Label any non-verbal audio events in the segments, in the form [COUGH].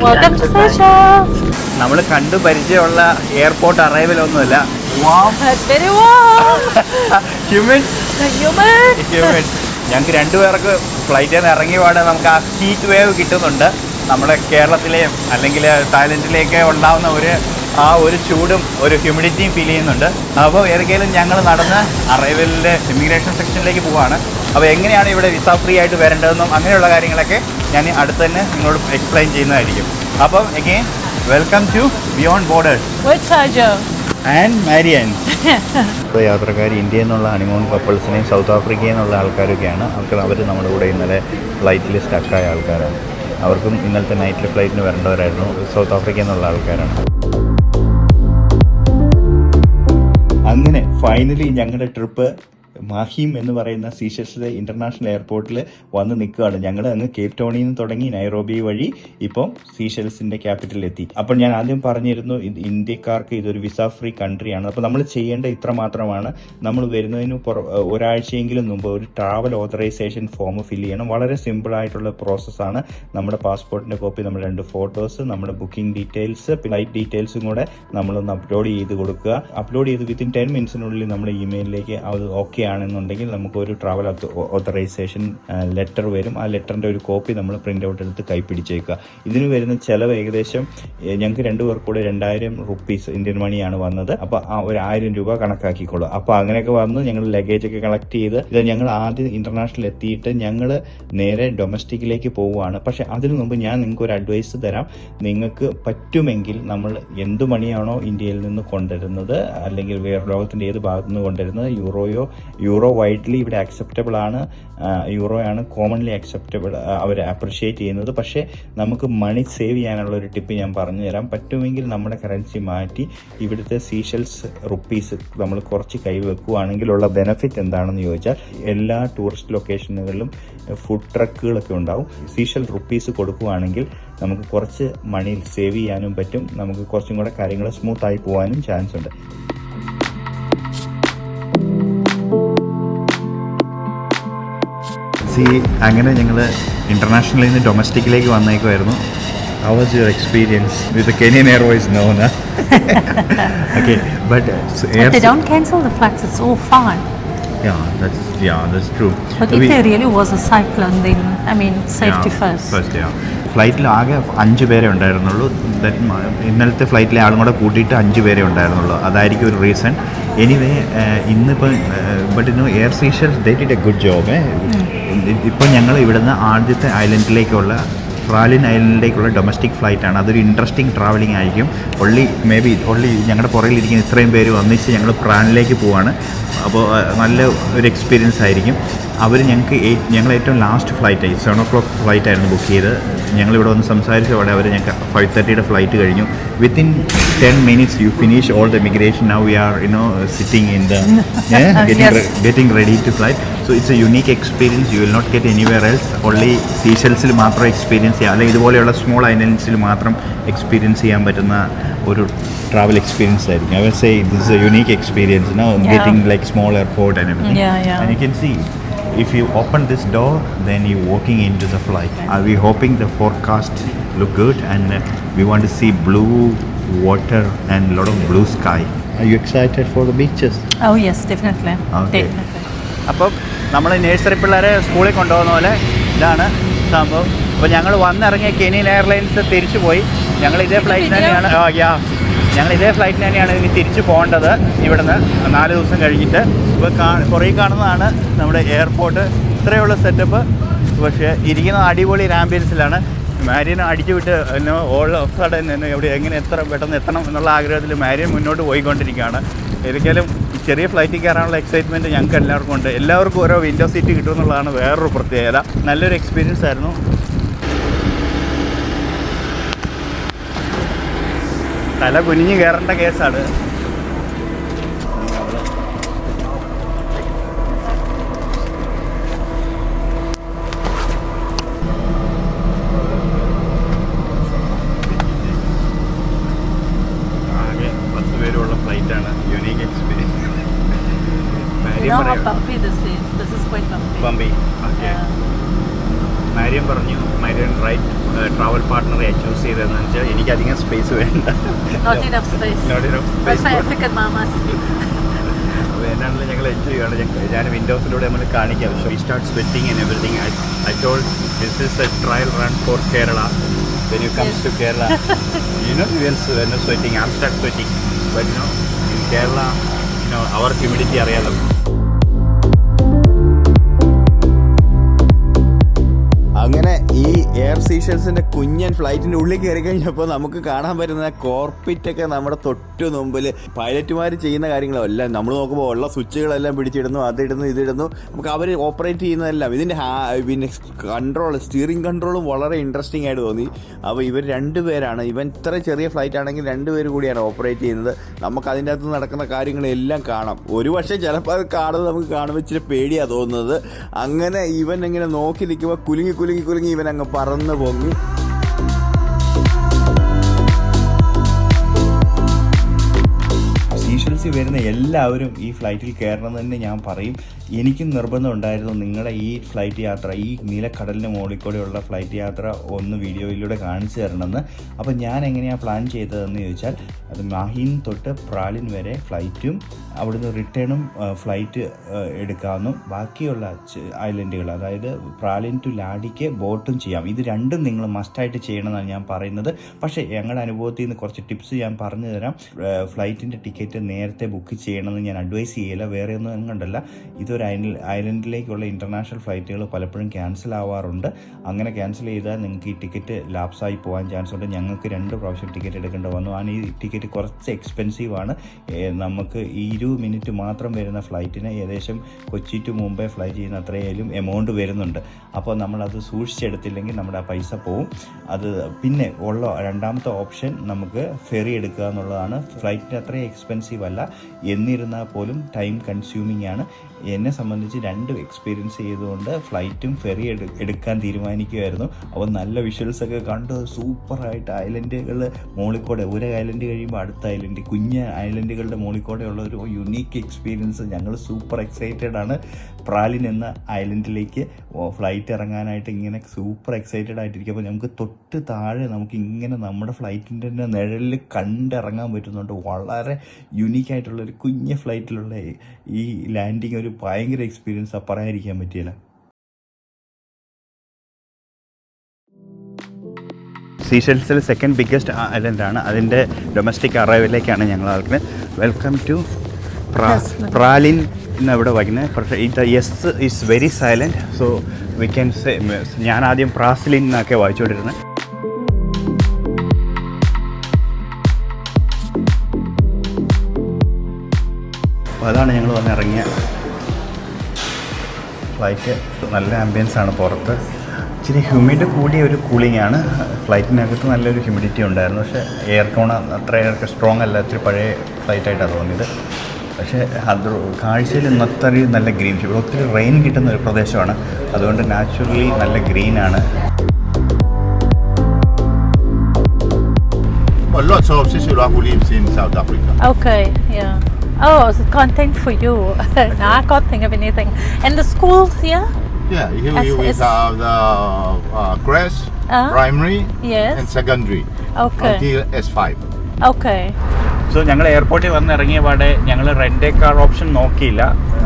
To നമ്മൾ കണ്ടു പരിചയമുള്ള എയർപോർട്ട് അറൈവൽ ഒന്നുമില്ല. ഞങ്ങൾക്ക് രണ്ടുപേർക്ക് ഫ്ലൈറ്റിൽ നിന്ന് ഇറങ്ങി പാടെ നമുക്ക് ആ ഹീറ്റ് വേവ് കിട്ടുന്നുണ്ട്. നമ്മുടെ കേരളത്തിലെയും അല്ലെങ്കിൽ തായ്ലൻഡിലെയൊക്കെ ഉണ്ടാവുന്ന ഒരു ആ ഒരു ചൂടും ഒരു ഹ്യൂമിഡിറ്റിയും ഫീൽ ചെയ്യുന്നുണ്ട്. അപ്പോൾ ഏതൊക്കെയാലും ഞങ്ങൾ നടന്ന് അറൈവലിന്റെ ഇമിഗ്രേഷൻ സെക്ഷനിലേക്ക് പോവാണ്. അപ്പോൾ എങ്ങനെയാണ് ഇവിടെ വിസ ഫ്രീ ആയിട്ട് വരേണ്ടതെന്നും അങ്ങനെയുള്ള കാര്യങ്ങളൊക്കെ ഞാൻ അടുത്ത് തന്നെ നിങ്ങളോട് എക്സ്പ്ലെയിൻ ചെയ്യുന്നതായിരിക്കും. അപ്പം again welcome to beyond borders and Marian യാത്രക്കാർ ഇന്ത്യയിൽ നിന്നുള്ള ഹണിമൂൺ കപ്പിൾസിനെയും സൗത്ത് ആഫ്രിക്കയിൽ നിന്നുള്ള ആൾക്കാരൊക്കെയാണ്. അവർക്ക് അവർ നമ്മുടെ കൂടെ ഇന്നലെ ഫ്ലൈറ്റിൽ സ്റ്റക്കായ ആൾക്കാരാണ്. അവർക്കും ഇന്നലത്തെ നൈറ്റിൽ ഫ്ലൈറ്റിന് വരേണ്ടവരായിരുന്നു. സൗത്ത് ആഫ്രിക്കയിൽ നിന്നുള്ള ആൾക്കാരാണ്. ഫൈനലി ഞങ്ങളുടെ ട്രിപ്പ് മാഹിം എന്ന് പറയുന്ന സീഷൽസിലെ ഇന്റർനാഷണൽ എയർപോർട്ടിൽ വന്ന് നിൽക്കുകയാണ്. ഞങ്ങൾ അങ്ങ് കേപ് ടൗണിൽ നിന്ന് തുടങ്ങി നൈറോബി വഴി ഇപ്പം സീഷൽസിന്റെ ക്യാപിറ്റലിൽ എത്തി. അപ്പോൾ ഞാൻ ആദ്യം പറഞ്ഞിരുന്നു ഇന്ത്യക്കാർക്ക് ഇതൊരു വിസ ഫ്രീ കൺട്രിയാണ് അപ്പോൾ നമ്മൾ ചെയ്യേണ്ട ഇത്ര മാത്രമാണ്. നമ്മൾ വരുന്നതിന് ഒരാഴ്ചയെങ്കിലും മുമ്പ് ഒരു ട്രാവൽ ഓതറൈസേഷൻ ഫോം ഫില്ല് ചെയ്യണം. വളരെ സിമ്പിൾ ആയിട്ടുള്ള പ്രോസസ്സാണ് നമ്മുടെ പാസ്പോർട്ടിന്റെ കോപ്പി നമ്മുടെ രണ്ട് ഫോട്ടോസ് നമ്മുടെ ബുക്കിംഗ് ഡീറ്റെയിൽസ് ഫ്ലൈറ്റ് ഡീറ്റെയിൽസും കൂടെ നമ്മളൊന്ന് അപ്ലോഡ് ചെയ്ത് കൊടുക്കുക. അപ്ലോഡ് ചെയ്ത് വിത്തിൻ ടെൻ മിനിറ്റ്സിനുള്ളിൽ നമ്മുടെ ഇമെയിലിലേക്ക് അത് ഓക്കെ ആണെന്നുണ്ടെങ്കിൽ നമുക്കൊരു ട്രാവൽ ഓതറൈസേഷൻ ലെറ്റർ വരും. ആ ലെറ്ററിന്റെ ഒരു കോപ്പി നമ്മൾ പ്രിന്റ് ഔട്ട് എടുത്ത് കൈപ്പിടിച്ചേക്കുക. ഇതിന് വരുന്ന ചിലവ് ഏകദേശം ഞങ്ങൾക്ക് രണ്ടു പേർക്ക് കൂടെ രണ്ടായിരം റുപ്പീസ് ഇന്ത്യൻ മണിയാണ് വന്നത്. അപ്പോൾ ആ ഒരു ആയിരം രൂപ കണക്കാക്കിക്കോളൂ അപ്പോൾ അങ്ങനെയൊക്കെ വന്ന് ഞങ്ങൾ ലഗേജ് ഒക്കെ കളക്ട് ചെയ്ത് ഇത് ഞങ്ങൾ ആദ്യം ഇന്റർനാഷണൽ എത്തിയിട്ട് ഞങ്ങൾ നേരെ ഡൊമസ്റ്റിക്കിലേക്ക് പോവുകയാണ്. പക്ഷേ അതിനു മുമ്പ് ഞാൻ നിങ്ങൾക്ക് ഒരു അഡ്വൈസ് തരാം. നിങ്ങൾക്ക് പറ്റുമെങ്കിൽ നമ്മൾ എന്ത് മണിയാണോ ഇന്ത്യയിൽ നിന്ന് കൊണ്ടുവരുന്നത് അല്ലെങ്കിൽ വേറെ ലോകത്തിന്റെ ഏത് ഭാഗത്തു നിന്ന് കൊണ്ടുവരുന്നത് യൂറോയോ യൂറോ വൈഡ്ലി ഇവിടെ അക്സെപ്റ്റബിൾ ആണ്. യൂറോ ആണ് കോമൺലി അക്സെപ്റ്റബിൾ അവർ അപ്രിഷിയേറ്റ് ചെയ്യുന്നത്. പക്ഷേ നമുക്ക് മണി സേവ് ചെയ്യാനുള്ള ഒരു ടിപ്പ് ഞാൻ പറഞ്ഞു തരാം. പറ്റുമെങ്കിൽ നമ്മുടെ കറൻസി മാറ്റി ഇവിടുത്തെ സീഷൽസ് റുപ്പീസ് നമ്മൾ കുറച്ച് കൈ ബെനഫിറ്റ് ബെനിഫിറ്റ് എന്താണെന്ന് ചോദിച്ചാൽ എല്ലാ ടൂറിസ്റ്റ് ലൊക്കേഷനുകളിലും ഫുഡ് ട്രക്കുകളൊക്കെ ഉണ്ടാവും. സീഷൽ റുപ്പീസ് കൊടുക്കുകയാണെങ്കിൽ നമുക്ക് കുറച്ച് മണി സേവ് ചെയ്യാനും പറ്റും. നമുക്ക് കുറച്ചും കൂടെ കാര്യങ്ങൾ സ്മൂത്തായി പോകാനും ചാൻസ് ഉണ്ട്. സി അങ്ങനെ ഞങ്ങൾ ഇന്റർനാഷണലിൽ നിന്ന് ഡൊമസ്റ്റിക്കിലേക്ക് വന്നേക്കുമായിരുന്നു how was your experience with Kenyan Airways? Nona okay but But they don't cancel the flights. It's all fine. Yeah, that's yeah, that's true. But if there really was a cyclone, then I mean, safety first. First, yeah. ഫ്ലൈറ്റിൽ ആകെ അഞ്ച് പേരെ ഉണ്ടായിരുന്നുള്ളൂ ഇന്നലത്തെ ഫ്ലൈറ്റിലെ ആളും കൂടെ കൂട്ടിയിട്ട് അഞ്ച് പേരെ ഉണ്ടായിരുന്നുള്ളൂ അതായിരിക്കും ഒരു റീസൺ എനിവേ ഇന്നിപ്പോൾ ബട്ട് ഇന്നു air Seychelles they did a good job ഇപ്പോൾ ഞങ്ങൾ ഇവിടുന്ന് ആദ്യത്തെ ഐലൻഡിലേക്കുള്ള റാലിൻ ഐലൻഡിലേക്കുള്ള ഡൊമസ്റ്റിക് ഫ്ലൈറ്റാണ് അതൊരു ഇൻട്രസ്റ്റിംഗ് ട്രാവലിംഗ് ആയിരിക്കും. ഒള്ളി മേ ബി ഒള്ളി ഞങ്ങളുടെ പുറകിലിരിക്കുന്ന ഇത്രയും പേര് ഒന്നിച്ച് ഞങ്ങൾ പ്രാനിലേക്ക് പോവാണ്. അപ്പോൾ നല്ല ഒരു എക്സ്പീരിയൻസ് ആയിരിക്കും. അവർ ഞങ്ങൾക്ക് ഞങ്ങൾ ഏറ്റവും ലാസ്റ്റ് ഫ്ലൈറ്റ് ആയി സെവൻ ഒ ക്ലോക്ക് ഫ്ലൈറ്റ് ആയിരുന്നു ബുക്ക് ചെയ്ത് ഞങ്ങളിവിടെ വന്ന് സംസാരിച്ച അവിടെ അവർ ഞങ്ങൾക്ക് ഫൈവ് തേർട്ടിയുടെ ഫ്ലൈറ്റ് കഴിഞ്ഞു. Within ten minutes you finish all the immigration now we are you know sitting in the. Getting ready to flight So it's a unique experience you will not get anywhere else only സീഷൽസിൽ മാത്രം experience ചെയ്യാം അല്ലെങ്കിൽ ഇതുപോലെയുള്ള small ഐലൻഡ്സിൽ മാത്രം experience ചെയ്യാൻ പറ്റുന്ന ഒരു travel experience ആയിരിക്കും I will say this a unique experience no Yeah. Getting like small airport and everything Yeah, yeah. and you can see if you open this door then you walking into the flight are we hoping the forecast look good and uh, we want to see blue water and lot of blue sky are you excited for the beaches Oh yes, definitely. Okay. Definitely. അപ്പം നമ്മൾ nursery പിള്ളേരെ സ്കൂളിൽ കൊണ്ടുപോകുന്ന പോലെ ഇതാണ് സംഭവം. അപ്പോൾ ഞങ്ങൾ വന്നിറങ്ങിയ കെനിയൻ എയർലൈൻസ് തിരിച്ചു പോയി. ഞങ്ങൾ ഇതേ ഫ്ലൈറ്റ് തന്നെയാണ് യാ ഞങ്ങൾ ഇതേ ഫ്ലൈറ്റിന് തന്നെയാണ് ഇനി തിരിച്ചു പോകേണ്ടത് ഇവിടുന്ന് നാല് ദിവസം കഴിഞ്ഞിട്ട്. ഇപ്പോൾ കാ കുറേ കാണുന്നതാണ് നമ്മുടെ എയർപോർട്ട് ഇത്രയുള്ള സെറ്റപ്പ് പക്ഷേ ഇരിക്കുന്ന അടിപൊളി ഒരു ആംബിയൻസിലാണ് മാരിയനെ അടിച്ചു വിട്ട് എന്നെ ഓൾ ഓഫ് സഡൻ എന്നെ എവിടെ എങ്ങനെ എത്ര പെട്ടെന്ന് എത്തണം എന്നുള്ള ആഗ്രഹത്തിൽ മാരിയൻ മുന്നോട്ട് പോയിക്കൊണ്ടിരിക്കുകയാണ്. ഒരിക്കലും ചെറിയ ഫ്ലൈറ്റിൽ കയറാനുള്ള എക്സൈറ്റ്മെന്റ് ഞങ്ങൾക്ക് എല്ലാവർക്കും ഉണ്ട്. എല്ലാവർക്കും ഓരോ വിൻഡോ സീറ്റ് കിട്ടുമെന്നുള്ളതാണ് വേറൊരു പ്രത്യേകത. നല്ലൊരു എക്സ്പീരിയൻസ് ആയിരുന്നു. തല കുനിഞ്ഞ് കയറേണ്ട കേസാണ് ആകെ പത്ത് പേരുള്ള ഫ്ലൈറ്റാണ് unique experience You know how bumpy this is. This unique experience okay. Mariam പറഞ്ഞു മാരിയൻ റൈറ്റ് ട്രാവൽ പാർട്ട്ണറെ ചൂസ് ചെയ്തതെന്ന് വെച്ചാൽ എനിക്ക് അധികം സ്പേസ് വേണ്ട. [LAUGHS] എന്നാണെങ്കിലും ഞങ്ങൾ എൻജോയ് ചെയ്യണം ഞാൻ വിൻഡോസിലൂടെ നമ്മൾ കാണിക്കാം. We start sweating and everything I I told this is a trial run for Kerala when you comes to Kerala you know you when sweating I start sweating but no Kerala അവർക്ക് humidity അറിയാലോ. സീഷൽസിന്റെ കുഞ്ഞൻ ഫ്ലൈറ്റിന്റെ ഉള്ളിൽ കയറി കഴിഞ്ഞപ്പോൾ നമുക്ക് കാണാൻ പറ്റുന്ന കോർപ്പിറ്റൊക്കെ നമ്മുടെ തൊട്ടു മുമ്പിൽ പൈലറ്റുമാർ ചെയ്യുന്ന കാര്യങ്ങളല്ല നമ്മൾ നോക്കുമ്പോൾ ഉള്ള സ്വിച്ചുകളെല്ലാം പിടിച്ചിടുന്നു അതിടുന്നു ഇതിടുന്നു. നമുക്ക് അവർ ഓപ്പറേറ്റ് ചെയ്യുന്നതെല്ലാം. ഇതിന്റെ പിന്നെ കൺട്രോൾ സ്റ്റിയറിംഗ് കൺട്രോളും വളരെ ഇൻട്രസ്റ്റിംഗ് ആയിട്ട് തോന്നി. അപ്പോൾ ഇവർ രണ്ടുപേരാണ് ഇവൻ ഇത്ര ചെറിയ ഫ്ലൈറ്റ് ആണെങ്കിൽ രണ്ടുപേർ കൂടിയാണ് ഓപ്പറേറ്റ് ചെയ്യുന്നത്. നമുക്ക് അതിന്റെ അകത്ത് നടക്കുന്ന കാര്യങ്ങളെല്ലാം കാണാം. ഒരു പക്ഷേ ചിലപ്പോൾ അത് കാണുന്നത് നമുക്ക് കാണുമ്പോൾ ഇച്ചിരി പേടിയാണ് തോന്നുന്നത്. അങ്ങനെ ഇവൻ ഇങ്ങനെ നോക്കി നിൽക്കുമ്പോൾ കുലുങ്ങി കുലുങ്ങി കുലുങ്ങി ഇവൻ അങ്ങ് പറന്ന് പൊങ്ങി സീഷൽസിൽ വരുന്ന എല്ലാവരും ഈ ഫ്ലൈറ്റിൽ കയറണം തന്നെ ഞാൻ പറയും. എനിക്കും നിർബന്ധം ഉണ്ടായിരുന്നു നിങ്ങളുടെ ഈ ഫ്ലൈറ്റ് യാത്ര ഈ നീലക്കടലിന് മുകളിൽ കൂടെയുള്ള ഫ്ലൈറ്റ് യാത്ര ഒന്ന് വീഡിയോയിലൂടെ കാണിച്ചു തരണമെന്ന്. അപ്പോൾ ഞാൻ എങ്ങനെയാണ് പ്ലാൻ ചെയ്തതെന്ന് ചോദിച്ചാൽ അത് മാഹിൻ തൊട്ട് പ്രാലിൻ വരെ ഫ്ലൈറ്റും അവിടുന്ന് റിട്ടേണും ഫ്ലൈറ്റ് എടുക്കാമെന്നും ബാക്കിയുള്ള ഐലൻഡുകൾ അതായത് പ്രാലിൻ ടു ലാഡിക്ക് ബോട്ടും ചെയ്യാം. ഇത് രണ്ടും നിങ്ങൾ മസ്റ്റായിട്ട് ചെയ്യണമെന്നാണ് ഞാൻ പറയുന്നത്. പക്ഷേ ഞങ്ങളുടെ അനുഭവത്തിൽ നിന്ന് കുറച്ച് ടിപ്സ് ഞാൻ പറഞ്ഞു തരാം ഫ്ലൈറ്റിന്റെ ടിക്കറ്റ് നേരത്തെ ബുക്ക് ചെയ്യണമെന്ന് ഞാൻ അഡ്വൈസ് ചെയ്യില്ല വേറെ ഒന്നും കണ്ടല്ല. ഇതൊരു ഐലൻഡ് ഐലൻഡിലേക്കുള്ള ഇന്റർനാഷണൽ ഫ്ലൈറ്റുകൾ പലപ്പോഴും ക്യാൻസൽ ആവാറുണ്ട്. അങ്ങനെ ക്യാൻസൽ ചെയ്താൽ നിങ്ങൾക്ക് ഈ ടിക്കറ്റ് ലാപ്സായി പോകാൻ ചാൻസ് ഉണ്ട്. ഞങ്ങൾക്ക് രണ്ട് പ്രാവശ്യം ടിക്കറ്റ് എടുക്കേണ്ടി വന്നു. ആണ് ഈ ടിക്കറ്റ് കുറച്ച് എക്സ്പെൻസീവ് ആണ്. നമുക്ക് ഇരുപത് മിനിറ്റ് മാത്രം വരുന്ന ഫ്ലൈറ്റിന് ഏകദേശം കൊച്ചി ടു മുംബൈ ഫ്ലൈ ചെയ്യുന്ന അത്രയായാലും എമൗണ്ട് വരുന്നുണ്ട്. അപ്പോൾ നമ്മളത് സൂക്ഷിച്ചെടുത്തില്ലെങ്കിൽ നമ്മുടെ ആ പൈസ പോവും. അത് പിന്നെ ഉള്ള രണ്ടാമത്തെ ഓപ്ഷൻ നമുക്ക് ഫെറി എടുക്കുക എന്നുള്ളതാണ്. ഫ്ലൈറ്റിന് അത്രയും എക്സ്പെൻസീവ് അല്ല. എന്നിരുന്നാൽ പോലും ടൈം കൺസ്യൂമിംഗ് ആണ്. എന്നെ സംബന്ധിച്ച് രണ്ടും എക്സ്പീരിയൻസ് ചെയ്തുകൊണ്ട് ഫ്ലൈറ്റും ഫെറി എടു എടുക്കാൻ തീരുമാനിക്കുമായിരുന്നു അപ്പോൾ നല്ല വിഷ്വൽസ് ഒക്കെ കണ്ട്. സൂപ്പറായിട്ട് ഐലൻഡുകൾ മോളിക്കോടെ ഒരു ഐലൻഡ് കഴിയുമ്പോൾ അടുത്ത ഐലൻഡ് കുഞ്ഞ് ഐലൻഡുകളുടെ മുകളിൽ ഉള്ള ഒരു യുണീക്ക് എക്സ്പീരിയൻസ് ഞങ്ങൾ സൂപ്പർ എക്സൈറ്റഡ് ആണ്. പ്രാലിൻ എന്ന ഐലൻഡിലേക്ക് ഫ്ലൈറ്റ് ഇറങ്ങാനായിട്ട് ഇങ്ങനെ സൂപ്പർ എക്സൈറ്റഡ് ആയിട്ടിരിക്കും അപ്പോൾ നമുക്ക് തൊട്ട് താഴെ നമുക്ക് ഇങ്ങനെ നമ്മുടെ ഫ്ലൈറ്റിന്റെ തന്നെ നിഴലിൽ കണ്ടിറങ്ങാൻ പറ്റുന്നുണ്ട്. വളരെ യുണീക്കായിട്ടുള്ള ഒരു കുഞ്ഞ ഫ്ലൈറ്റിലുള്ള ഈ ലാൻഡിങ് ഒരു ഭയങ്കര എക്സ്പീരിയൻസ് പറയാതിരിക്കാൻ പറ്റിയില്ല. സീഷൽസിൽ സെക്കൻഡ് ബിഗ്ഗസ്റ്റ് ഐലൻഡാണ് അതിന്റെ ഡൊമസ്റ്റിക് അറൈവിലേക്കാണ് ഞങ്ങൾ ആൾക്ക് വെൽക്കം ടു പ്രാലിൻ എന്ന് ഇവിടെ വയ്ക്കുന്നത് പക്ഷേ ഇത് yes is very silent so we can say ഞാൻ ആദ്യം പ്രാസ്ലിൻ എന്നൊക്കെ വായിച്ചുകൊണ്ടിരുന്നത് അപ്പോൾ അതാണ് ഞങ്ങൾ വന്ന് ഇറങ്ങിയ ഫ്ലൈറ്റ് നല്ല ആംബിയൻസ് ആണ് പുറത്ത്. ഇച്ചിരി ഹ്യൂമിഡ് കൂടിയ ഒരു കൂളിംഗ് ആണ്. ഫ്ലൈറ്റിനകത്ത് നല്ലൊരു ഹ്യൂമിഡിറ്റി ഉണ്ടായിരുന്നു. പക്ഷേ എയർ കോൺ അത്ര എയർ സ്ട്രോങ് അല്ല. ഇത്തിരി പഴയ ഫ്ലൈറ്റായിട്ടാണ് തോന്നിയത്. പക്ഷേ അത് കാഴ്ചയിൽ ഇന്നത്രയും നല്ല ഗ്രീൻ ഇവിടെ ഒത്തിരി റെയിൻ കിട്ടുന്ന ഒരു പ്രദേശമാണ് അതുകൊണ്ട് നാച്ചുറലി നല്ല ഗ്രീനാണ് Well, lots of Sisula who lives in South Africa. Okay, yeah. Oh, it's content for you. [LAUGHS] no, I can't think of anything. And the schools here? Yeah, here As- we as- have the uh, crest, Uh, primary, yes. and secondary Okay. until S5. Okay. So ഞങ്ങൾ എയർപോർട്ടിൽ വന്ന് ഇറങ്ങിയ പാടെ ഞങ്ങൾ rent car option നോക്കിയില്ല.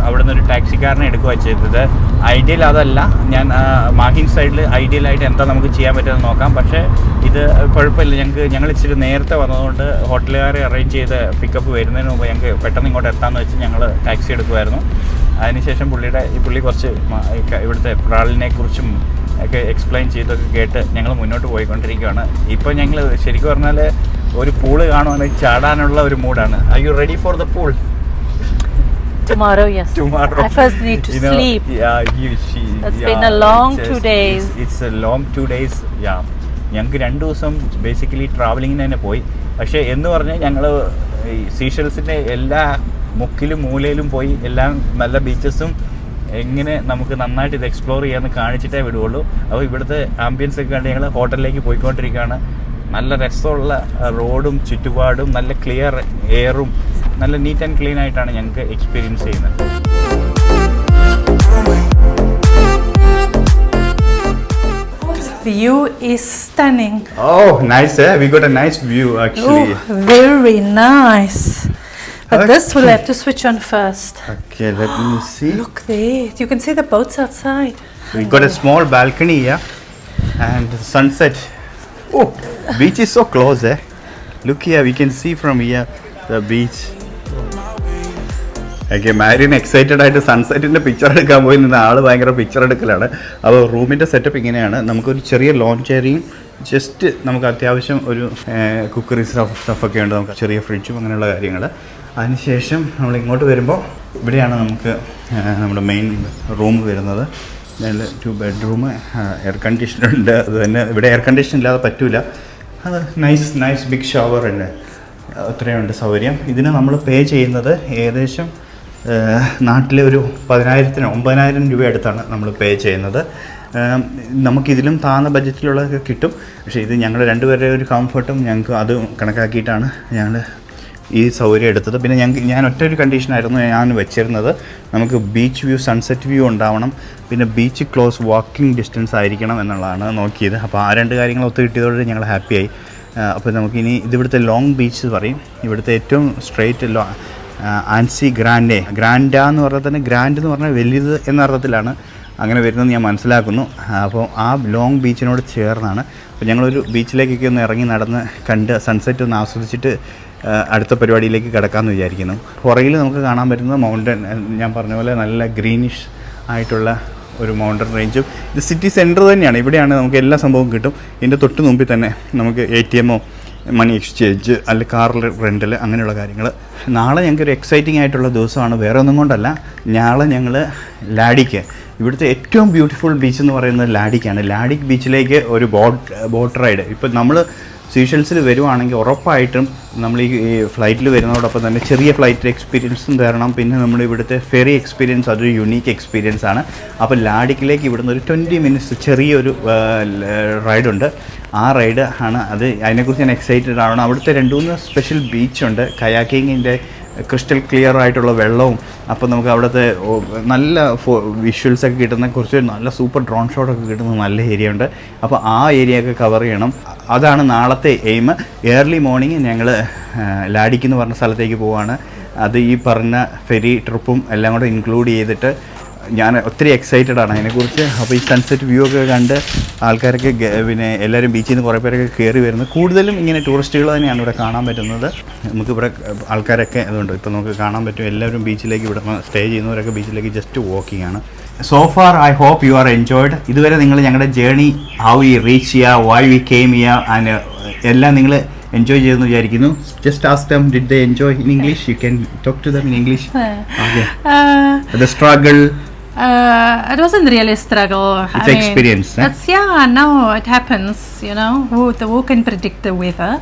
അവിടുന്ന് ഒരു ടാക്സിക്കാരനെ എടുക്കുക ചെയ്തത്. ഐഡിയൽ അതല്ല. ഞാൻ മാഹിൻ സൈഡിൽ ഐഡിയൽ ആയിട്ട് എന്താ നമുക്ക് ചെയ്യാൻ പറ്റുമെന്ന് നോക്കാം. പക്ഷേ ഇത് കുഴപ്പമില്ല. ഞങ്ങൾക്ക് ഞങ്ങൾ ഇച്ചിരി നേരത്തെ വന്നതുകൊണ്ട് ഹോട്ടലുകാരെ അറേഞ്ച് ചെയ്ത് പിക്കപ്പ് വരുന്നതിന് മുമ്പ് ഞങ്ങൾക്ക് പെട്ടെന്ന് ഇങ്ങോട്ട് എത്താമെന്ന് വെച്ച് ഞങ്ങൾ ടാക്സി എടുക്കുമായിരുന്നു. അതിനുശേഷം പുള്ളിയുടെ ഈ പുള്ളി കുറച്ച് ഇവിടുത്തെ പ്രാളിനെ കുറിച്ചും ഒക്കെ എക്സ്പ്ലെയിൻ ചെയ്തൊക്കെ കേട്ട് ഞങ്ങൾ മുന്നോട്ട് പോയിക്കൊണ്ടിരിക്കുകയാണ്. ഇപ്പോൾ ഞങ്ങൾ ശരിക്കും പറഞ്ഞാൽ ഒരു പൂൾ കാണുവാണെങ്കിൽ ചാടാനുള്ള ഒരു മൂഡാണ് I you ready for the pool Tomorrow, yes. tomorrow. I first need to You know, sleep. Yeah, you, she, It's yeah, been a long it's two days. It's, it's a long two days. Yeah. ഞങ്ങൾക്ക് രണ്ട് ദിവസം basically ട്രാവലിങ്ങിന് തന്നെ പോയി പക്ഷേ എന്ന് പറഞ്ഞാൽ ഞങ്ങൾ ഈ സീഷൽസിന്റെ എല്ലാ മുക്കിലും മൂലയിലും പോയി എല്ലാം നല്ല ബീച്ചസും എങ്ങനെ നമുക്ക് നന്നായിട്ട് ഇത് എക്സ്പ്ലോർ ചെയ്യാമെന്ന് കാണിച്ചിട്ടേ വിടുകയുള്ളൂ അപ്പോൾ ഇവിടുത്തെ ആംബിയൻസ് ഒക്കെ കണ്ട് ഞങ്ങൾ ഹോട്ടലിലേക്ക് പോയിക്കൊണ്ടിരിക്കുകയാണ് നല്ല രസമുള്ള റോഡും ചുറ്റുപാടും നല്ല ക്ലിയർ എയറും നല്ല നീറ്റ് ആൻഡ് ക്ലീൻ ആയിട്ടാണ് ഞങ്ങൾക്ക് എക്സ്പീരിയൻസ് ചെയ്യുന്നത് view is stunning. Oh, nice. Eh? We got a nice view actually. Oh, very nice. But this we'll have to switch on first. Okay, let me see. Look there. You can see the boats outside. We got a small balcony here and sunset. Oh, beach is so close. Eh? Look here, we can see from here the beach. Okay Marian excited ആയിട്ട് സൺസെറ്റിന്റെ picture എടുക്കാൻ പോയി നിന്ന് ആൾ ഭയങ്കര picture എടുക്കലാണ് അപ്പോൾ റൂമിന്റെ setup ഇങ്ങനെയാണ് നമുക്കൊരു ചെറിയ ലോഞ്ച് ഏരിയയും ജസ്റ്റ് നമുക്ക് അത്യാവശ്യം ഒരു കുക്കറി സ്റ്റഫ് സ്റ്റഫൊക്കെ ഉണ്ട് നമുക്ക് ചെറിയ ഫ്രിഡ്ജും അങ്ങനെയുള്ള കാര്യങ്ങൾ അതിനുശേഷം നമ്മൾ ഇങ്ങോട്ട് വരുമ്പോൾ ഇവിടെയാണ് നമുക്ക് നമ്മുടെ മെയിൻ റൂം വരുന്നത് ഞങ്ങൾ ടു ബെഡ്റൂം എയർ കണ്ടീഷൻ ഉണ്ട്. അത് തന്നെ ഇവിടെ എയർ കണ്ടീഷൻ ഇല്ലാതെ പറ്റൂല. അത് നൈസ് നൈസ് ബിഗ് ഷവർ ഉണ്ട് അത്രയുണ്ട് സൗകര്യം. ഇതിന് നമ്മൾ പേ ചെയ്യുന്നത് ഏകദേശം നാട്ടിലെ ഒരു പതിനായിരത്തിന് ഒമ്പതിനായിരം രൂപ അടുത്താണ് നമ്മൾ പേ ചെയ്യുന്നത്. നമുക്കിതിലും താഴ്ന്ന ബഡ്ജറ്റിലുള്ളതൊക്കെ കിട്ടും. പക്ഷേ ഇത് ഞങ്ങളുടെ രണ്ടുപേരുടെ ഒരു കംഫർട്ടും ഞങ്ങൾക്ക് അത് കണക്കാക്കിയിട്ടാണ് ഞങ്ങൾ ഈ സൗകര്യം എടുത്തത്. പിന്നെ ഞങ്ങൾക്ക് ഞാൻ ഒറ്റ ഒരു കണ്ടീഷനായിരുന്നു ഞാൻ വെച്ചിരുന്നത്. നമുക്ക് ബീച്ച് വ്യൂ സൺസെറ്റ് വ്യൂ ഉണ്ടാവണം. പിന്നെ ബീച്ച് ക്ലോസ് വാക്കിംഗ് ഡിസ്റ്റൻസ് ആയിരിക്കണം എന്നുള്ളതാണ് നോക്കിയത്. അപ്പോൾ ആ രണ്ട് കാര്യങ്ങൾ ഒത്തു കിട്ടിയതോടെ ഞങ്ങൾ ഹാപ്പിയായി അപ്പോൾ നമുക്കിനി ഇതിവിടുത്തെ ലോങ് ബീച്ച് പറയും. ഇവിടുത്തെ ഏറ്റവും സ്ട്രെയിറ്റ് ലോ ആൻസി ഗ്രാൻഡേ ഗ്രാൻഡ എന്ന് പറഞ്ഞാൽ തന്നെ ഗ്രാൻഡ് എന്ന് പറഞ്ഞാൽ വലുത് എന്ന അർത്ഥത്തിലാണ് അങ്ങനെ വരുന്നത് ഞാൻ മനസ്സിലാക്കുന്നു. അപ്പോൾ ആ ലോങ് ബീച്ചിനോട് ചേർന്നാണ്. അപ്പോൾ ഞങ്ങളൊരു ബീച്ചിലേക്കൊക്കെ ഒന്ന് ഇറങ്ങി നടന്ന് കണ്ട് സൺസെറ്റ് ഒന്ന് ആസ്വദിച്ചിട്ട് അടുത്ത പരിപാടിയിലേക്ക് കിടക്കാമെന്ന് വിചാരിക്കുന്നു. പുറകിൽ നമുക്ക് കാണാൻ പറ്റുന്നത് മൗണ്ടൻ ഞാൻ പറഞ്ഞ പോലെ നല്ല ഗ്രീനിഷ് ആയിട്ടുള്ള ഒരു മൗണ്ടൻ റേഞ്ചും ഇത് സിറ്റി സെന്റർ തന്നെയാണ്. ഇവിടെയാണ് നമുക്ക് എല്ലാ സംഭവവും കിട്ടും. ഇതിന്റെ തൊട്ട് മുമ്പിൽ തന്നെ നമുക്ക് എ ടി എമ്മോ മണി എക്സ്ചേഞ്ച് അല്ലെങ്കിൽ കാർ റെന്റൽ അങ്ങനെയുള്ള കാര്യങ്ങൾ നാളെ ഞങ്ങൾക്ക് ഒരു എക്സൈറ്റിംഗ് ആയിട്ടുള്ള ദിവസമാണ്. വേറെ ഒന്നും കൊണ്ടല്ല. നാളെ ഞങ്ങൾ ലാഡിക്ക്. ഇവിടുത്തെ ഏറ്റവും ബ്യൂട്ടിഫുൾ ബീച്ച് എന്ന് പറയുന്നത് ലാഡിക്കാണ്. ലാഡിക് ബീച്ചിലേക്ക് ഒരു ബോട്ട് ബോട്ട് റൈഡ്. ഇപ്പം നമ്മൾ സീഷൽസിൽ വരുവാണെങ്കിൽ ഉറപ്പായിട്ടും നമ്മൾ ഈ ഫ്ലൈറ്റിൽ വരുന്നതോടൊപ്പം തന്നെ ചെറിയ ഫ്ലൈറ്റ് എക്സ്പീരിയൻസും തരണം. പിന്നെ നമ്മുടെ ഇവിടുത്തെ ഫെറി എക്സ്പീരിയൻസ് അതൊരു യുണീക്ക് എക്സ്പീരിയൻസ് ആണ്. അപ്പോൾ ലാഡിക്കിലേക്ക് ഇവിടുന്ന് ഒരു ട്വന്റി മിനിറ്റ്സ് ചെറിയൊരു റൈഡുണ്ട്. ആ റൈഡ് ആണ് അത്. അതിനെക്കുറിച്ച് ഞാൻ എക്സൈറ്റഡ് ആണ്. അവിടുത്തെ രണ്ട് മൂന്ന് സ്പെഷ്യൽ ബീച്ചുണ്ട് കയാക്കിങ്ങിന്റെ ക്രിസ്റ്റൽ ക്ലിയർ ആയിട്ടുള്ള വെള്ളവും. അപ്പോൾ നമുക്ക് അവിടുത്തെ നല്ല ഫോ വിഷ്വൽസൊക്കെ കിട്ടുന്ന കുറച്ച് നല്ല സൂപ്പർ ഡ്രോൺ ഷോട്ടൊക്കെ കിട്ടുന്ന നല്ല ഏരിയ ഉണ്ട്. അപ്പോൾ ആ ഏരിയ ഒക്കെ കവർ ചെയ്യണം. അതാണ് നാളത്തെ എയിം. ഏർലി മോർണിംഗ് ഞങ്ങൾ ലാഡിക്ക് എന്ന് പറഞ്ഞ സ്ഥലത്തേക്ക് പോവാണ്. അത് ഈ പറഞ്ഞ ഫെരി ട്രിപ്പും എല്ലാം കൂടെ ഇൻക്ലൂഡ് ചെയ്തിട്ട് ഞാൻ ഒത്തിരി എക്സൈറ്റഡ് ആണ് അതിനെക്കുറിച്ച്. അപ്പോൾ ഈ സൺസെറ്റ് വ്യൂ ഒക്കെ കണ്ട് ആൾക്കാരൊക്കെ പിന്നെ എല്ലാവരും ബീച്ചിൽ നിന്ന് കുറേ പേരൊക്കെ കയറി വരുന്നു. കൂടുതലും ഇങ്ങനെ ടൂറിസ്റ്റുകൾ തന്നെയാണ് ഇവിടെ കാണാൻ പറ്റുന്നത്. നമുക്കിവിടെ ആൾക്കാരൊക്കെ അതുകൊണ്ട് ഇപ്പോൾ നമുക്ക് കാണാൻ പറ്റും എല്ലാവരും ബീച്ചിലേക്ക് ഇവിടെ സ്റ്റേ ചെയ്യുന്നവരൊക്കെ ബീച്ചിലേക്ക് ജസ്റ്റ് വാക്കിംഗ് ആണ്. So far I hope you are enjoyed ഇതുവരെ നിങ്ങൾ ഞങ്ങളുടെ ജേണി ഹൗ വി റീച്ച് ചെയ്യുക വൈ വി കെയിം ചെയ്യുക ആൻഡ് എല്ലാം നിങ്ങൾ എൻജോയ് ചെയ്തെന്ന് വിചാരിക്കുന്നു just as them did the enjoy in English you can talk to them in English Uh, the struggle uh, it wasn't really a struggle. It's I mean, experience, eh? It's yeah, no, it happens. You know, who the who can predict the weather?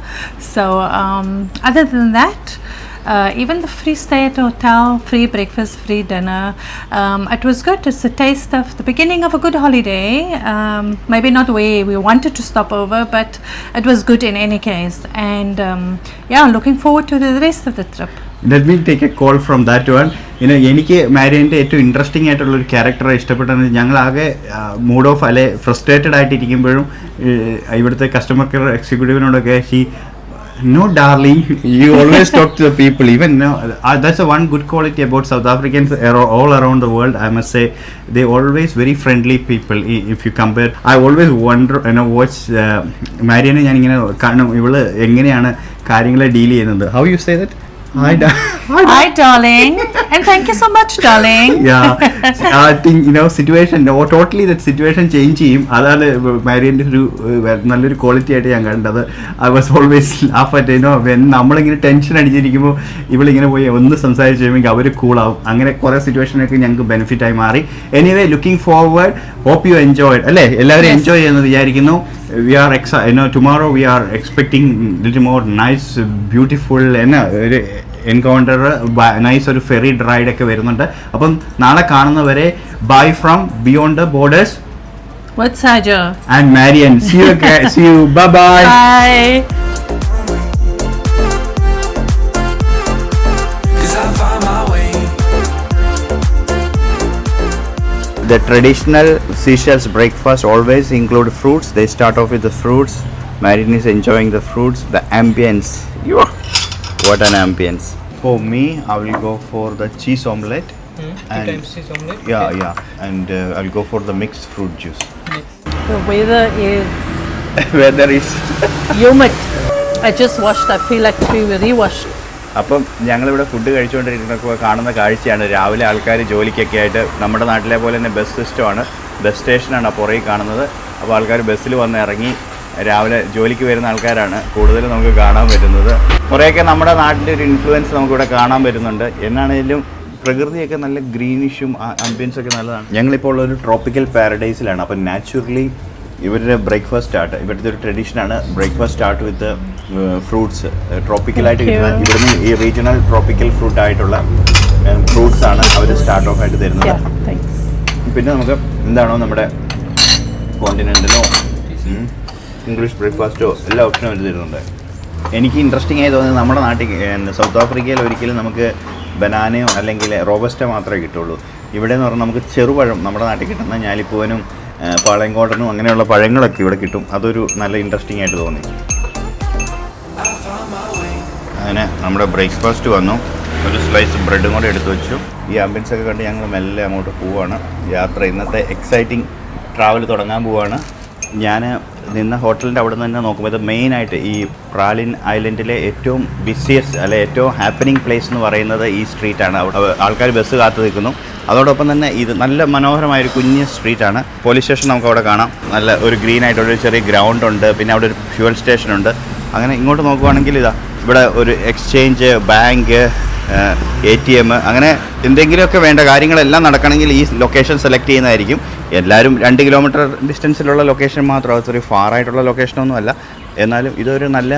So um, other than that. Uh, even the free stay at hotel, free breakfast, free dinner. Um, it was good. It's a taste of the beginning of a good holiday. Um, maybe not the way we wanted to stop over, but it was good in any case. And um, yeah, looking forward to the rest of the trip. Let me take a call from that one പിന്നെ എനിക്ക് മാരിയന്റെ ഏറ്റവും interesting ആയിട്ടുള്ള ഒരു ക്യാരക്ടറെ ഇഷ്ടപ്പെട്ടത് ഞങ്ങളാകെ mood off അല്ലെ ഫ്രസ്ട്രേറ്റഡ് ആയിട്ടിരിക്കുമ്പോഴും ഇവിടുത്തെ customer care എക്സിക്യൂട്ടീവിനോടൊക്കെ she no darling you always talk to the people even that's a one good quality about South Africans all around the world I must say they always very friendly people if you compare I always wonder എന്നോ watch മാരിയനെ ഞാനിങ്ങനെ കാരണം ഇവൾ എങ്ങനെയാണ് കാര്യങ്ങളെ deal ചെയ്യുന്നത്? How you say that hi Hi, darling, and thank you so much, darling. [LAUGHS] yeah. I think you know situation no, totally that situation change ചെയ്യും. അതാണ് മാരിയന്റെ ഒരു നല്ലൊരു ക്വാളിറ്റി ആയിട്ട് ഞാൻ കണ്ടത്. I was always laugh at no നമ്മളിങ്ങനെ tension അടിച്ചിരിക്കുമ്പോൾ ഇവളിങ്ങനെ പോയി ഒന്ന് സംസാരിച്ച് കഴിയുമ്പോൾ അവർ കൂളാവും അങ്ങനെ കുറേ സിറ്റുവേഷനൊക്കെ ഞങ്ങൾക്ക് ബെനിഫിറ്റ് ആയി മാറി. Anyway looking forward hope you enjoyed അല്ലേ? എല്ലാവരും. എൻജോയ് ചെയ്യുന്നത് വിചാരിക്കുന്നു. We are ex tomorrow we are expecting little more nice beautiful എന്നാ ഒരു എൻകൗണ്ടർ നൈസ് ഒരു ഫെറി ഡ്രൈഡ് ഒക്കെ വരുന്നുണ്ട് അപ്പം നാളെ കാണുന്നവരെ bye from beyond the borders What's Saja? And Marian. See you guys. See you. Bye-bye. Bye bye. bye my way. the traditional Seychelles breakfast always include fruits. They start off with the fruits. Marian is enjoying the fruits. The ambience. Yo, what an ambience. For me, I will go for the cheese omelette. Hmm, two And- times cheese omelette. Yeah, okay. yeah. And uh, I'll go for the mixed fruit juice. The weather is Weather is humid. I just washed. I feel like to be rewashed. അപ്പം ഞങ്ങളിവിടെ food കഴിച്ചുകൊണ്ടിരിക്കുന്ന കാണുന്ന കാഴ്ചയാണ് രാവിലെ ആൾക്കാർ ജോലിക്കൊക്കെ ആയിട്ട് നമ്മുടെ നാട്ടിലെ പോലെ തന്നെ ബസ് സിസ്റ്റമാണ് ബസ് സ്റ്റേഷനാണ് പുറകിൽ കാണുന്നത് അപ്പോൾ ആൾക്കാർ ബസ്സിൽ വന്ന് ഇറങ്ങി രാവിലെ ജോലിക്ക് വരുന്ന ആൾക്കാരാണ്. കൂടുതലും നമുക്ക് കാണാൻ പറ്റുന്നത്. കുറേയൊക്കെ നമ്മുടെ നാട്ടിന്റെ ഒരു ഇൻഫ്ലുവൻസ് നമുക്കിവിടെ കാണാൻ പറ്റുന്നുണ്ട്. എന്നാണേലും പ്രകൃതിയൊക്കെ നല്ല ഗ്രീനിഷും ആംബിയൻസ് ഒക്കെ നല്ലതാണ്. ഞങ്ങളിപ്പോൾ ഉള്ള ഒരു ട്രോപ്പിക്കൽ പാരഡൈസിലാണ് അപ്പം നാച്ചുറലി ഇവരുടെ ബ്രേക്ക്ഫാസ്റ്റ് സ്റ്റാർട്ട് ഇവിടുത്തെ ഒരു ട്രഡീഷനാണ് ബ്രേക്ക്ഫാസ്റ്റ് സ്റ്റാർട്ട് വിത്ത് ഫ്രൂട്ട്സ് ട്രോപ്പിക്കലായിട്ട്. കിട്ടുന്ന ഇവിടുന്ന് ഈ റീജിയണൽ ട്രോപ്പിക്കൽ ഫ്രൂട്ട് ആയിട്ടുള്ള ഫ്രൂട്ട്സ് ആണ് അവർ സ്റ്റാർട്ട് ഓഫ് ആയിട്ട് തരുന്നത്. പിന്നെ നമുക്ക് എന്താണോ നമ്മുടെ കോണ്ടിനെന്റലോ ഇംഗ്ലീഷ് ബ്രേക്ക്ഫാസ്റ്റോ എല്ലാ ഓപ്ഷനും അവർ തരുന്നുണ്ട്. എനിക്ക് ഇൻട്രസ്റ്റിംഗ് ആയി തോന്നുന്നത് നമ്മുടെ നാട്ടിൽ സൗത്ത് ആഫ്രിക്കയിൽ ഒരിക്കലും നമുക്ക് ബനാനയോ അല്ലെങ്കിൽ റോബസ്റ്റോ മാത്രമേ കിട്ടുള്ളൂ. ഇവിടെ എന്ന് പറഞ്ഞാൽ നമുക്ക് ചെറുപഴം നമ്മുടെ നാട്ടിൽ കിട്ടുന്ന ഞാലിപ്പൂവനും പാളയങ്കോട്ടനും അങ്ങനെയുള്ള പഴങ്ങളൊക്കെ ഇവിടെ കിട്ടും. അതൊരു നല്ല ഇൻട്രസ്റ്റിംഗ് ആയിട്ട് തോന്നി. അങ്ങനെ നമ്മുടെ ബ്രേക്ക്ഫാസ്റ്റ് വന്നു. ഒരു സ്ലൈസ് ബ്രെഡും കൂടെ എടുത്തു വെച്ചു. ഈ ആംബിയൻസ് ഒക്കെ കണ്ട് ഞങ്ങൾ മെല്ലെ അങ്ങോട്ട് പോവുകയാണ് യാത്ര ഇന്നത്തെ എക്സൈറ്റിംഗ് ട്രാവൽ തുടങ്ങാൻ പോവുകയാണ് ഞാൻ നിന്ന ഹോട്ടലിന്റെ അവിടെ നിന്ന് തന്നെ നോക്കുമ്പോൾ ഇത് മെയിനായിട്ട് ഈ പ്രാലിൻ ഐലൻഡിലെ ഏറ്റവും ബിസിയസ്റ്റ് അല്ലെ ഏറ്റവും ഹാപ്പനിങ് പ്ലേസ് എന്ന് പറയുന്നത് ഈ സ്ട്രീറ്റാണ് ആൾക്കാർ ബസ് കാത്തു നിൽക്കുന്നു. അതോടൊപ്പം തന്നെ ഇത് നല്ല മനോഹരമായ ഒരു കുഞ്ഞ് സ്ട്രീറ്റാണ് പോലീസ് സ്റ്റേഷൻ നമുക്ക് അവിടെ കാണാം. നല്ല ഒരു ഗ്രീൻ ആയിട്ടുള്ള ചെറിയ ഗ്രൗണ്ട് ഉണ്ട്. പിന്നെ അവിടെ ഒരു ഫ്യൂവൽ സ്റ്റേഷൻ ഉണ്ട്. അങ്ങനെ ഇങ്ങോട്ട് നോക്കുവാണെങ്കിൽ ഇതാ ഇവിടെ ഒരു exchange bank A T M അങ്ങനെ എന്തെങ്കിലുമൊക്കെ വേണ്ട കാര്യങ്ങളെല്ലാം നടക്കണമെങ്കിൽ ഈ ലൊക്കേഷൻ സെലക്ട് ചെയ്യുന്നതായിരിക്കും. എല്ലാവരും രണ്ട് കിലോമീറ്റർ ഡിസ്റ്റൻസിലുള്ള ലൊക്കേഷൻ മാത്രം. ഒരു ഫാർ ആയിട്ടുള്ള ലൊക്കേഷനൊന്നും അല്ല. എന്നാലും ഇതൊരു നല്ല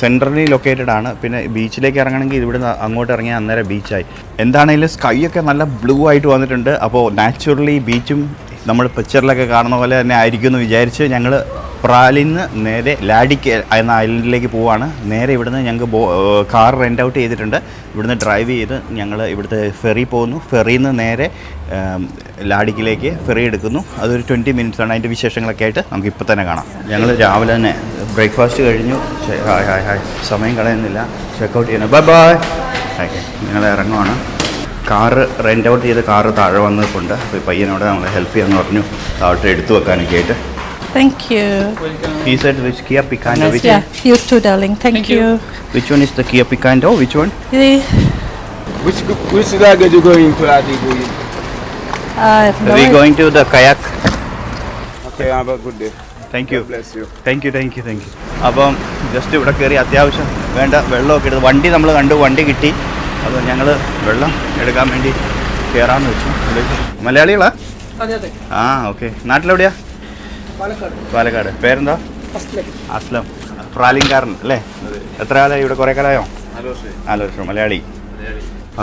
സെൻട്രലി ലൊക്കേറ്റഡ് ആണ്. പിന്നെ ബീച്ചിലേക്ക് ഇറങ്ങണമെങ്കിൽ ഇവിടെ നിന്ന് അങ്ങോട്ട് ഇറങ്ങിയാൽ അന്നേരം ബീച്ചായി എന്താണെങ്കിലും സ്കൈ ഒക്കെ നല്ല ബ്ലൂ ആയിട്ട് വന്നിട്ടുണ്ട്. അപ്പോൾ നാച്ചുറലി ബീച്ചും നമ്മൾ പിക്ചറിലൊക്കെ കാണുന്ന പോലെ തന്നെ ആയിരിക്കും എന്ന് വിചാരിച്ച് ഞങ്ങൾ പ്രാലിന്ന് നേരെ ലാഡിക്ക് എന്ന ഐലൻഡിലേക്ക് പോവാണ്. നേരെ ഇവിടുന്ന് ഞങ്ങൾക്ക് ബോ കാർ റെന്റ് ഔട്ട് ചെയ്തിട്ടുണ്ട്. ഇവിടുന്ന് ഡ്രൈവ് ചെയ്ത് ഞങ്ങൾ ഇവിടുത്തെ ഫെറി പോകുന്നു. ഫെറിയിൽ നിന്ന് നേരെ ലാഡിക്കിലേക്ക് ഫെറി എടുക്കുന്നു. അതൊരു ട്വന്റി മിനിറ്റ്സ് ആണ് അതിന്റെ വിശേഷങ്ങളൊക്കെ ആയിട്ട് നമുക്ക് ഇപ്പോൾ തന്നെ കാണാം. ഞങ്ങൾ രാവിലെ തന്നെ ബ്രേക്ക്ഫാസ്റ്റ് കഴിഞ്ഞു. Hi hi hi. സമയം കളയുന്നില്ല. ചെക്കൗട്ട് ചെയ്യുന്നു ബൈ ബൈ ഓക്കെ ഞങ്ങൾ ഇറങ്ങുവാണ്. കാറ് റെന്റ് ഔട്ട് ചെയ്ത് കാറ് താഴെ വന്നിട്ടുണ്ട്. അപ്പോൾ പയ്യനോട് നമ്മൾ ഹെൽപ്പ് ചെയ്യാമെന്ന് പറഞ്ഞു. താഴോട്ട് എടുത്തു വെക്കാനൊക്കെ ആയിട്ട് Thank you. Welcome. He said which Kia Picanto, which, Yeah, you too, darling. Thank, Thank you. you. which one is the Kia Picanto? Which one? The Which which luggage you going to are you going? Uh, no Are we going to the kayak? Okay, have a good day. Thank you. God bless you. Thank you thank you thank you അപ്പം just ഇവിടെ കയറി അത്യാവശ്യം വേണ്ട വെള്ളമൊക്കെ എടുത്ത് വണ്ടി നമ്മൾ കണ്ടു വണ്ടി കിട്ടി അപ്പോൾ ഞങ്ങൾ വെള്ളം എടുക്കാൻ വേണ്ടി കയറാമെന്ന് വെച്ചു മലയാളികളാ ആ ഓക്കെ നാട്ടിലെവിടെയാ പാലക്കാട്. പേരെന്താ? അസ്ലം. പ്രാലിംകാരൻ അല്ലേ? എത്ര കാലമായി ഇവിടെ കുറേ കാലമായോ നാല് വർഷം. മലയാളി.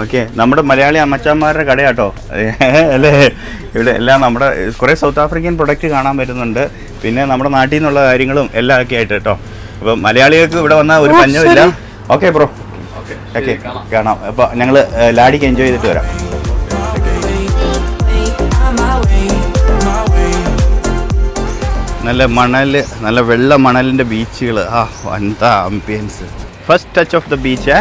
ഓക്കെ. നമ്മുടെ മലയാളി അമ്മച്ചാന്മാരുടെ കടയാട്ടോ. അല്ലേ? ഇവിടെ എല്ലാം നമ്മുടെ കുറേ സൗത്ത് ആഫ്രിക്കൻ പ്രൊഡക്റ്റ് കാണാൻ പറ്റുന്നുണ്ട്. പിന്നെ നമ്മുടെ നാട്ടിൽ നിന്നുള്ള കാര്യങ്ങളും എല്ലാം ഒക്കെ ആയിട്ട് കേട്ടോ. അപ്പം മലയാളികൾക്ക് ഇവിടെ വന്നാൽ ഒരു പഞ്ഞമില്ല. Okay bro. ഓക്കെ കാണാം. അപ്പോൾ ഞങ്ങൾ ലാഡിക്ക് എൻജോയ് ചെയ്തിട്ട് വരാം. നല്ല മണൽ നല്ല വെള്ള മണലിന്റെ ബീച്ചുകൾ ആ എന്താ ambience first touch of the beach